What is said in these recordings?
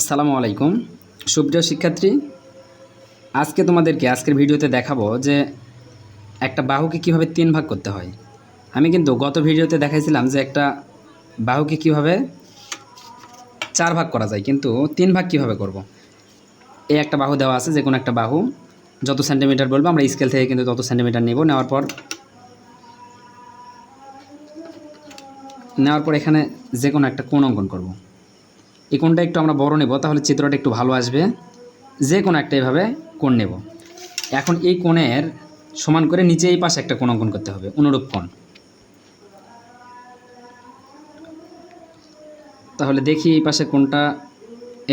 আসসালামু আলাইকুম সুপ্রিয় শিক্ষার্থী, আজকে তোমাদেরকে আজকের ভিডিওতে দেখাবো যে একটা বাহুকে কীভাবে তিন ভাগ করতে হয় আমি কিন্তু গত ভিডিওতে দেখাইছিলাম যে একটা বাহুকে কীভাবে চার ভাগ করা যায়, কিন্তু তিন ভাগ কীভাবে করব। এই একটা বাহু দেওয়া আছে যে কোনো একটা বাহু যত সেন্টিমিটার বলব, আমরা স্কেল থেকে কিন্তু তত সেন্টিমিটার নেব নেওয়ার পর নেওয়ার পর এখানে যে কোনো একটা কোণ অঙ্কন করব। এই কোণটা একটু আমরা বড় নেব, তাহলে চিত্রটা একটু ভালো আসবে। যে কোনো একটা এভাবে কোণ নেব। এখন এই কোণের সমান করে নিচে এই পাশে একটা কোণ অঙ্কন করতে হবে, অনুরূপ কোণ। তাহলে দেখি এই পাশে কোনটা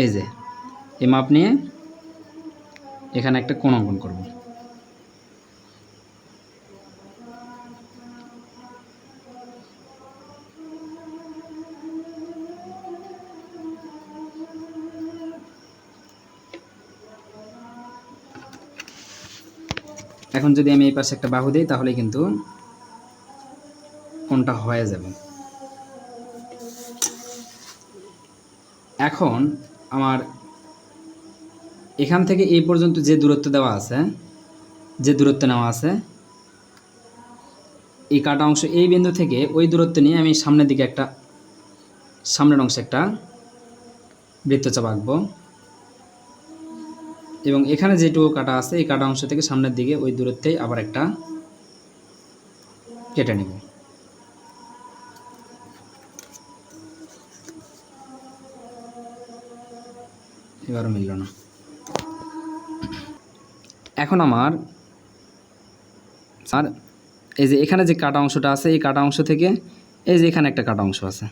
এই যে, এই মাপ নিয়ে এখানে একটা কোণ অঙ্কন করব। এখন যদি আমি এই পাশে একটা বাহু দিই, তাহলে কিন্তু কোনটা হয়ে যাবে? এখন আমার এখান থেকে এই পর্যন্ত যে দূরত্ব দেওয়া আছে, যে দূরত্ব নেওয়া আছে, এই কাটা অংশ এই বিন্দু থেকে ওই দূরত্ব নিয়ে আমি সামনের দিকে একটা, সামনের অংশে একটা বৃত্তচাপ আঁকবো। এবং এখানে যেটুকু কাটা আছে, এই কাটা অংশ থেকে সামনের দিকে ওই দূরত্বেই আবার একটা কেটে নেব। এবারও মিলল না। এখন আমার আর এই যে এখানে যে কাটা অংশটা আছে, এই কাটা অংশ থেকে এই যে এখানে একটা কাটা অংশ আছে।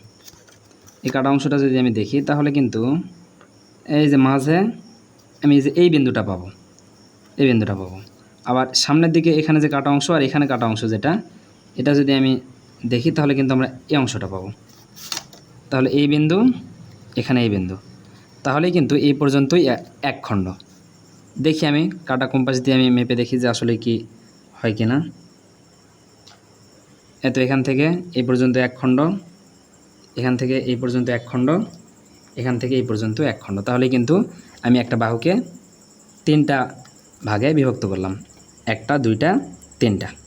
এই কাটা অংশটা যদি আমি দেখি, তাহলে কিন্তু এই যে মাঝে আমি এই যে এই বিন্দুটা পাবো। এই বিন্দুটা পাবো। আবার সামনের দিকে এখানে যে কাটা অংশ আর এখানে কাটা অংশ যেটা, এটা যদি আমি দেখি তাহলে কিন্তু আমরা এই অংশটা পাবো। তাহলে এই বিন্দু, এখানে এই বিন্দু। তাহলে কিন্তু এই পর্যন্তই এক খণ্ড। দেখি আমি কাটা কম্পাস দিয়ে আমি মেপে দেখি যে আসলে কি হয় কি না এত এখান থেকে এই পর্যন্ত এক খণ্ড, এখান থেকে এই পর্যন্ত এক খণ্ড। এখান থেকে এই পর্যন্ত এক খণ্ড। তাহলে কিন্তু আমি একটা বাহুকে তিনটা ভাগে বিভক্ত করলাম। একটা, দুইটা, তিনটা।